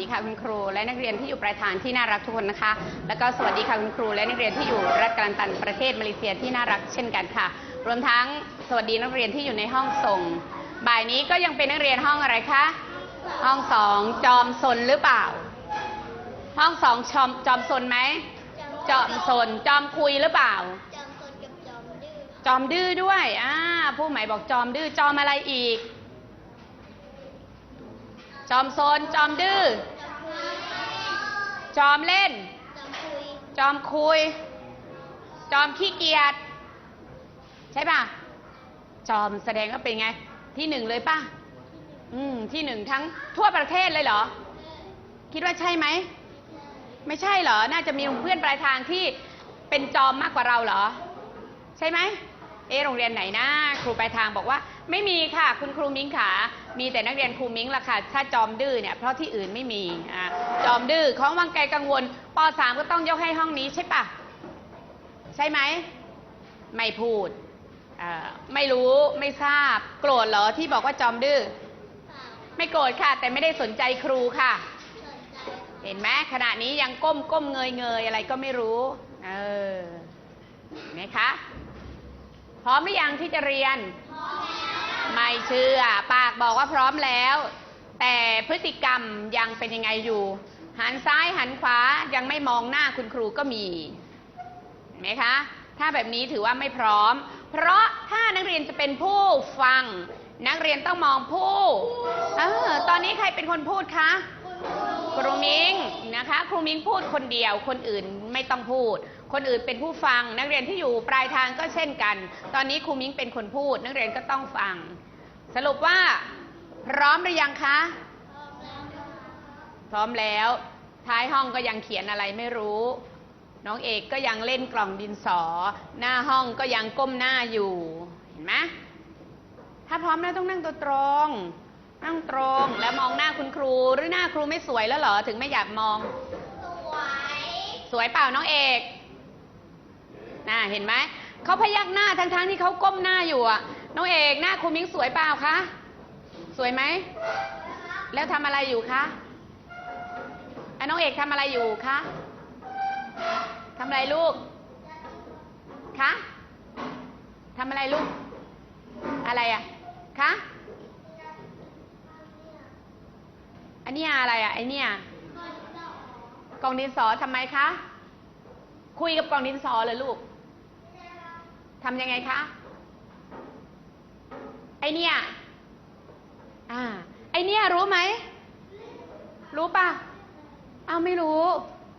ดีค่ะคุณครู และนักเรียนที่อยู่ปลายทางที่น่ารักทุกคนนะคะ แล้วก็สวัสดีค่ะคุณครู และนักเรียนที่อยู่รัฐกาลันตันประเทศมาเลเซียที่น่ารักเช่นกันค่ะ รวมทั้งสวัสดีนักเรียนที่อยู่ในห้องส่ง บ่ายนี้ก็ยังเป็นนักเรียนห้องอะไรคะห้องสองจอมซนหรือเปล่า ห้องสองจอมจอมซนไหมจอมซนจอมคุยหรือเปล่าจอมซนกับจอมดื้อจอมดื้อด้วยอ่าผู้หมายบอกจอมดื้อจอมอะไรอีก จอมโซน จอมดื้อ จอมเล่นจอมคุยจอมคุย จอมขี้เกียจ ใช่ป่ะ จอมแสดงว่าเป็นไง ที่หนึ่งเลยป่ะ อืม ที่หนึ่งทั้งทั่วประเทศเลยเหรอ คิดว่าใช่ไหม ไม่ใช่เหรอ น่าจะมีเพื่อนปลายทางที่เป็นจอมมากกว่าเราเหรอ ใช่ไหม เอะโรงเรียนไหนนะครูปลายทางบอกว่า ไม่มีค่ะคุณครูมิ้งขามีแต่นักเรียนครูมิ้งละค่ะถ้าจอมดื้อเนี่ยเพราะที่อื่นไม่มีอ่าจอมดื้อของวังไกลกังวลป .3 ก็ต้องยกให้ห้องนี้ใช่ปะใช่ไหมไม่พูดอ่าไม่รู้ไม่ทราบ โกรธเหรอที่บอกว่าจอมดื้อไม่โกรธค่ะ แต่ไม่ได้สนใจครูค่ะ เห็นไหมขณะนี้ยังก้มก้มเงยเงยอะไรก็ไม่รู้ เออเห็นไหมคะ พร้อมหรือยังที่จะเรียน ไม่เชื่อ ปากบอกว่าพร้อมแล้ว แต่พฤติกรรมยังเป็นยังไงอยู่ หันซ้ายหันขวายังไม่มองหน้าคุณครูก็มีเห็นไหมคะ ถ้าแบบนี้ถือว่าไม่พร้อม เพราะถ้านักเรียนจะเป็นผู้ฟัง นักเรียนต้องมองผู้เออตอนนี้ใครเป็นคนพูดคะครูมิงนะคะ ครูมิงพูดคนเดียวคนอื่นไม่ต้องพูด คนอื่นเป็นผู้ฟัง นักเรียนที่อยู่ปลายทางก็เช่นกัน ตอนนี้ครูมิงเป็นคนพูด นักเรียนก็ต้องฟัง สรุปว่า พร้อมหรือยังคะ พร้อมแล้ว ท้ายห้องก็ยังเขียนอะไรไม่รู้ น้องเอกก็ยังเล่นกล่องดินสอ หน้าห้องก็ยังก้มหน้าอยู่ เห็นไหมถ้าพร้อมแล้วต้องนั่งตัวตรงนั่งตรงแล้วมองหน้าคุณครูหรือหน้าครูไม่สวยแล้วเหรอ ถึงไม่อยากมอง สวย สวยเปล่าน้องเอก น่าเห็นไหม เขาพยักหน้าทั้งๆที่เขาก้มหน้าอยู่อะน้องเอกหน้าครูมิ้งสวยเปล่าคะ สวยไหม แล้วทำอะไรอยู่คะไอะน้องเอกทำอะไรอยู่คะทำอะไรลูก คะทำอะไรลูก อะไรอะคะ อันนี้อะไรอะไอเนี่ยกล่องดินสอทำไมคะ คุยกับกล่องดินสอเลยลูก ทำยังไงคะ ไอเนี่ย อ่า ไอเนี่ยรู้ไหม รู้ป่ะ เอาไม่รู้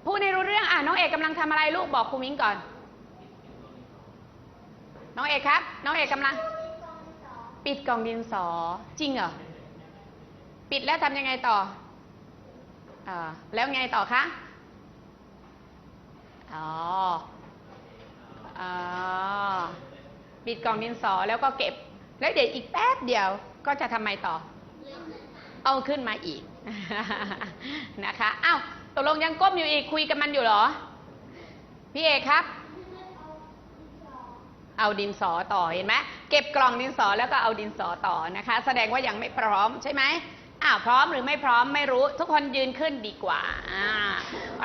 พูดในรู้เรื่อง อะน้องเอกกำลังทำอะไรลูกบอกครูมิ้งก่อน น้องเอกครับ น้องเอกกำลัง ปิดกล่องดินสอ จริงเหรอ ปิดแล้วทำยังไงต่ออ่าแล้วไงต่อคะ อ๋อ อ๋อปิดกล่องดินสอแล้วก็เก็บ แล้วเดี๋ยวอีกแป๊บเดียวก็จะทำไมต่อ เอาขึ้นมาอีกนะคะอ้าวตกลงยังก้มอยู่อีกคุยกับมันอยู่หรอ พี่เอกครับ เอาดินสอต่อเห็นไหมเก็บกล่องดินสอแล้วก็เอาดินสอต่อนะคะ แสดงว่ายังไม่พร้อมใช่ไหม อ้าวพร้อมหรือไม่พร้อมไม่รู้ ทุกคนยืนขึ้นดีกว่าอ่า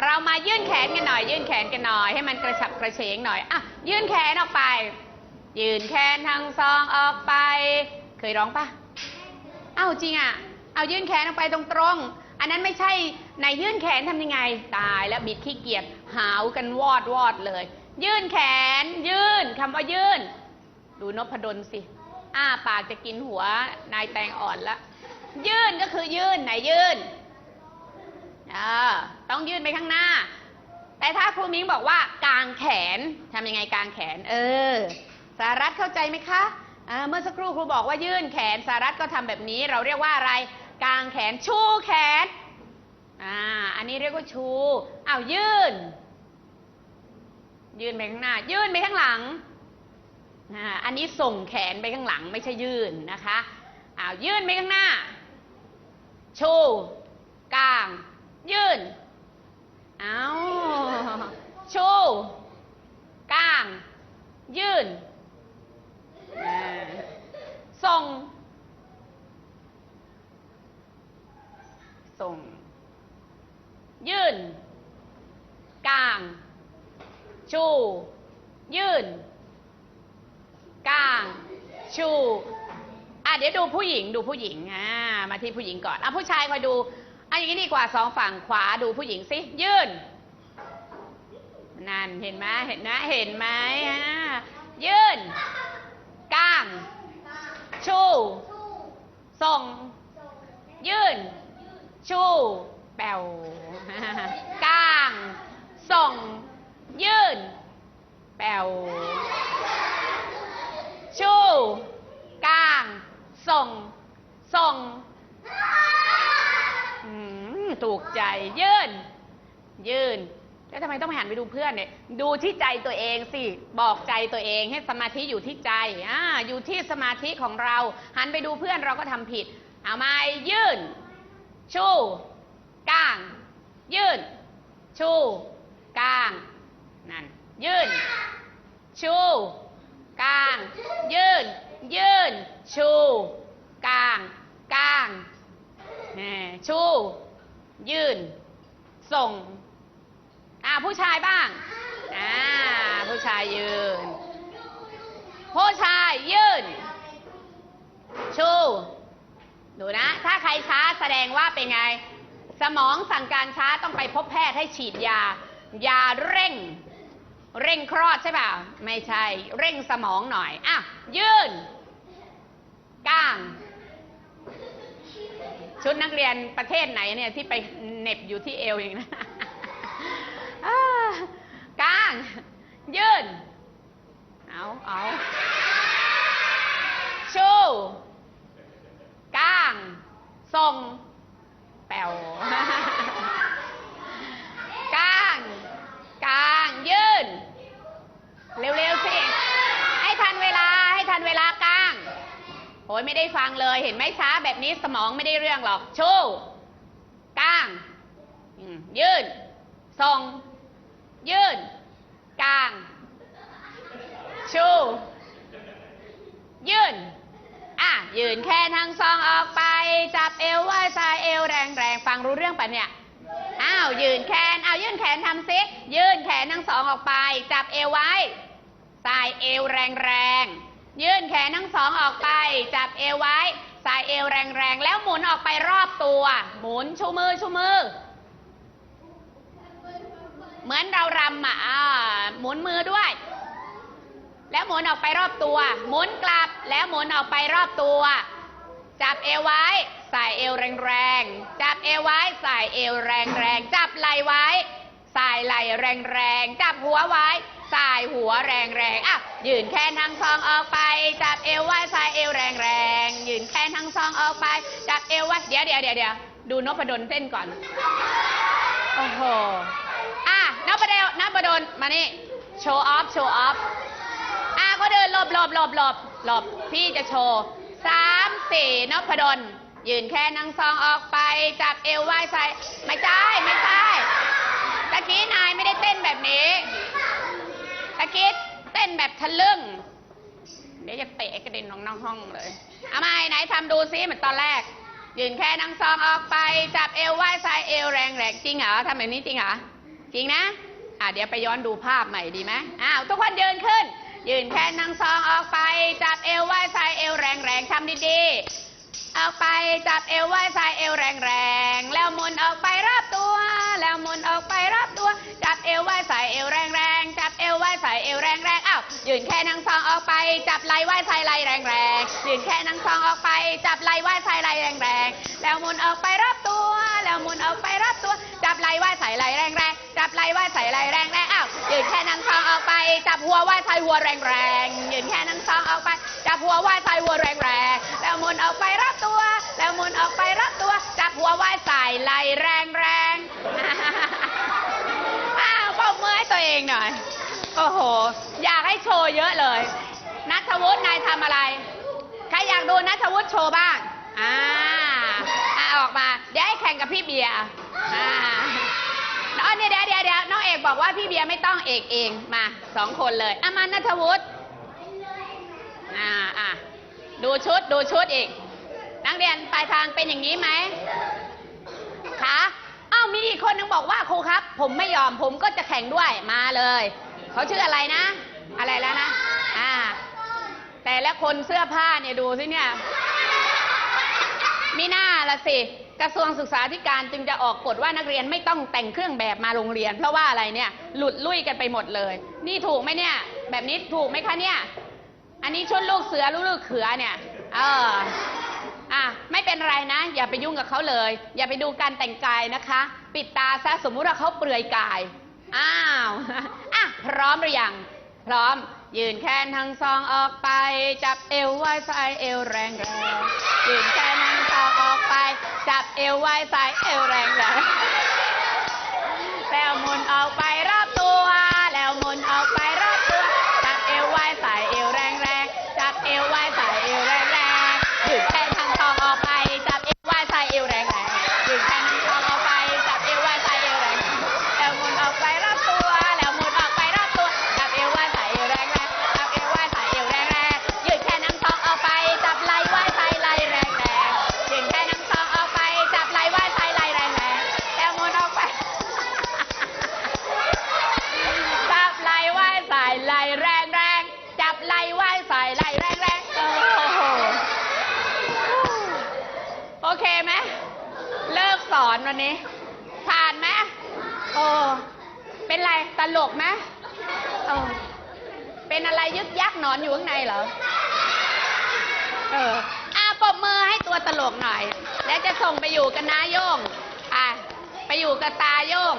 เรามายื่นแขนกันหน่อย ยื่นแขนกันหน่อย ให้มันกระฉับกระเฉงหน่อยอะยื่นแขนออกไป ยืนแขนทั้งสองออกไป เคยร้องปะอ้าวจริงอะเอายื่นแขนออกไปตรงๆ อันนั้นไม่ใช่ไหนยื่นแขนทำยังไง ตายแล้วบิดขี้เกียจหาวกันวอดวอดเลย ยื่นแขน ยื่นคำว่ายื่น ดูนพดลสิ อ้าปากจะกินหัวนายแตงอ่อนละ ยื่นก็คือยื่นไหนยื่นอ่าต้องยื่นไปข้างหน้า แต่ถ้าครูมิ้งบอกว่ากางแขนทำยังไงกางแขน เออ สารัตเข้าใจไหมคะอ่าเมื่อสักครู่ครูบอกว่ายื่นแขนสารัตก็ทำแบบนี้ เราเรียกว่าอะไรกางแขนชูแขนอ่าอันนี้เรียกว่าชูอ้าวยื่น ยื่นไปข้างหน้า ยื่นไปข้างหลังอ่าอันนี้ส่งแขนไปข้างหลังไม่ใช่ยื่นนะคะอ้าวยื่นไปข้างหน้า ชู กลาง ยื่น เอาชู กลาง ยื่น ส่ง ส่ง ยื่น กลาง ชู ยื่น กลาง ชู อะเดี๋ยวดูผู้หญิงดูผู้หญิงอ่า มาที่ผู้หญิงก่อนอะผู้ชายคอยดูอะอย่างนี้ดีกว่าสองฝั่งขวาดูผู้หญิงสิยื่นนั่นเห็นไหมเห็นไหมเห็นไหมอ่ายื่นกลางชูส่ง ยื่น ชูแปวกลาง ส่ง ยื่น แปว ชูกลาง ส่ง ส่งอืมถูกใจ ยื่น ยื่น แล้ว ทำไมต้องไปหันไปดูเพื่อนเนี่ย ดูที่ใจตัวเองสิ บอกใจตัวเองให้สมาธิอยู่ที่ใจอ่าอยู่ที่สมาธิของเรา หันไปดูเพื่อนเราก็ทำผิด เอาไม้ยื่น ชูกลาง ยื่น ชูกลาง นั่น ยื่น ชูกลาง ยื่น ยื่น ชูกลางกลางชู ยื่น ส่ง อ่าผู้ชายบ้าง อ่า ผู้ชายยืน ผู้ชายยืน ชูดูนะ ถ้าใครช้าแสดงว่าเป็นไง สมองสั่งการช้าต้องไปพบแพทย์ให้ฉีดยา ยาเร่ง เร่งคลอดใช่เปล่าไม่ใช่ เร่งสมองหน่อย อะ ยืนก้างชุดนักเรียนประเทศไหนเนี่ยที่ไปเน็บอยู่ที่เอวอย่างนั้น กลาง ยืน เอาเอาชูกลางส่งแปวกลาง กลาง ยืน เร็วๆสิ ให้ทันเวลา ให้ทันเวลากลาง โอ้ยไม่ได้ฟังเลย เห็นไหมช้าแบบนี้สมองไม่ได้เรื่องหรอก ชูกลางอืมยืนส่ง ยืนกลาง ชู ยืนอะ ยืนแค่ทั้งสองออกไป จับเอวไว้สายเอวแรงแรงๆ ฟังรู้เรื่องปะเนี่ย อ้าว ยืนแขน เอายื่นแขนทำซิ ยื่นแขนทั้งสองออกไป จับเอวไว้สายเอวแรงแรงๆยื่นแขนทั้งสองออกไป จับเอวไว้สายเอวแรงแรงๆแล้วหมุนออกไปรอบตัว หมุนชูมือชูมือ มือนเรารำอะหมุนมือด้วย แล้วหมุนออกไปรอบตัว หมุนกลับแล้วหมุนออกไปรอบตัว จับเอวไว้ ใส่เอวแรงๆ จับเอวไว้ ใส่เอวแรงๆ จับไหล่ไว้ ใส่ไหล่แรงๆ จับหัวไว้ ใส่หัวแรงๆ อะ ยืนแขนทั้งสองออกไป จับเอวไว้ ใส่เอวแรงๆ ยืนแขนทั้งสองออกไป จับเอวไว้เดี๋ยวเดี๋ยวเดี๋ยวเดี๋ยวดูนพดลเต้นก่อน โอ้โห อะนพดลนพดลมานี่ โชว์ออฟ โชว์ออฟ อะก็เดินหลบหลบหลบหลบหลบ พี่จะโชว์สามสี่นพดล ยืนแค่นังซองออกไป จับเอวไหว้ใส่ไม่ใช่ไม่ใช่ตะกี้นายไม่ได้เต้นแบบนี้ ตะกี้เต้นแบบทะลึ่ง เดี๋ยวจะเตะกระเด็นน้องน้อกห้องเลย เอามาไหนทำดูซิเหมือนตอนแรก ยืนแค่นังซองออกไป จับเอวไหว้ใส่เอวแรงแรงจริงเหรอทำแบบนี้จริงเหรอ จริงนะอะเดี๋ยวไปย้อนดูภาพใหม่ดีไหมอ้าวทุกคนยืนขึ้น ยืนแค่นังซองออกไป จับเอวไหว้ใส่เอวแรงแรงๆทำดีๆ ออกไปจับเอวไหว้ใส่เอวแรงแรงๆ แล้วหมุนออกไปรอบตัว แล้วหมุนออกไปรอบตัว จับเอวไหว้ใส่เอวแรงแรงๆจับเอวไหว้ใส่เอวแรงแรงๆอ้าวยืนแค่นังซองออกไป จับไหล่ไหว้ใส่ไหล่แรงแรงๆยืนแค่นังซองออกไป จับไหล่ไหว้ใส่ไหล่แรงแรงๆ แล้วหมุนออกไปรอบตัว แล้วหมุนออกไปรอบตัว จับไหล่ไหว้ใส่ไหล่แรงแรงๆ ไหล่ไหวใส่ไหล่แรงแรงอ้าวยืนแค่นังซองออกไป จับหัวไหวใส่หัวแรงแรงยืนแค่นังซองออกไป จับหัวไหวใส่หัวแรงแรงแล้วหมุนออกไปรอบตัว แล้วหมุนออกไปรอบตัว จับหัวไหวใส่ไหล่แรงแรงอ้าวปรบมือให้ตัวเองหน่อยโอ้โห อยากให้โชว์เยอะเลย นัทวุฒินายทำอะไร ใครอยากดูนัทวุฒิโชว์บ้าง อ่า อ่าออกมา เดี๋ยวให้แข่งกับพี่เบียร์ อ่า เนี่ยเดี๋ยวเดี๋ยวเดี๋ยวน้องเอกบอกว่าพี่เบียร์ไม่ต้องเอกเองมาสองคนเลยอะมานัทวุฒิอ่าอะดูชุดดูชุดอีก นักเรียนปลายทางเป็นอย่างนี้ไหมคะอ๋อาวมีอีกคนนึงบอกว่าครูครับ ผมไม่ยอมผมก็จะแข่งด้วยมาเลยเขาชื่ออะไรนะ อะไรแล้วนะ อ่า แต่ละคนเสื้อผ้าเนี่ยดูสิเนี่ย มีหน้าละสิ กระทรวงศึกษาธิการจึงจะออกกฎว่านักเรียนไม่ต้องแต่งเครื่องแบบมาโรงเรียน เพราะว่าอะไรเนี่ยหลุดลุ่ยกันไปหมดเลย นี่ถูกไหมเนี่ย แบบนี้ถูกไหมคะเนี่ย อันนี้ชุดลูกเสือลูกลูกเขือเนี่ย เอออะไม่เป็นไรนะ อย่าไปยุ่งกับเขาเลย อย่าไปดูการแต่งกายนะคะ ปิดตาซะสมมุติว่าเขาเปลือยกาย อ้าวอะพร้อมหรือยังพร้อม ยืนแขนทั้งสองออกไป จับเอวไว้สายเอวแรงแรงยืนแขน ทั้งสออกไป จับเอวไว้สายเอวแรงแรงแซลมุนออกไป วันนี้ ผ่านไหมโอ้เป็นไรตลกไหมเออเป็นอะไรยึกยักหนอนอยู่ข้างในเหรอ เอออาปรบมือให้ตัวตลกหน่อย แล้วจะส่งไปอยู่กับน้าโย่งอะ ไปอยู่กับตาโย่ง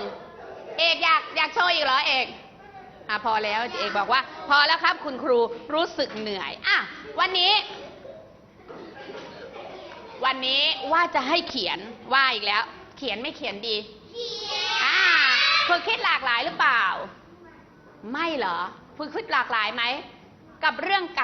เอกอยากอยากโชว์อีกเหรอเอกอะพอแล้วเอกบอกว่า พอแล้วครับคุณครูรู้สึกเหนื่อย อะ วันนี้ วันนี้ว่าจะให้เขียนว่าอีกแล้ว ขียนไม่เขียนดีเขียนอ่าฝึกคิดหลากหลายหรือเปล่า ไม่เหรอ ฝึกคิดหลากหลายไหม กับเรื่องการ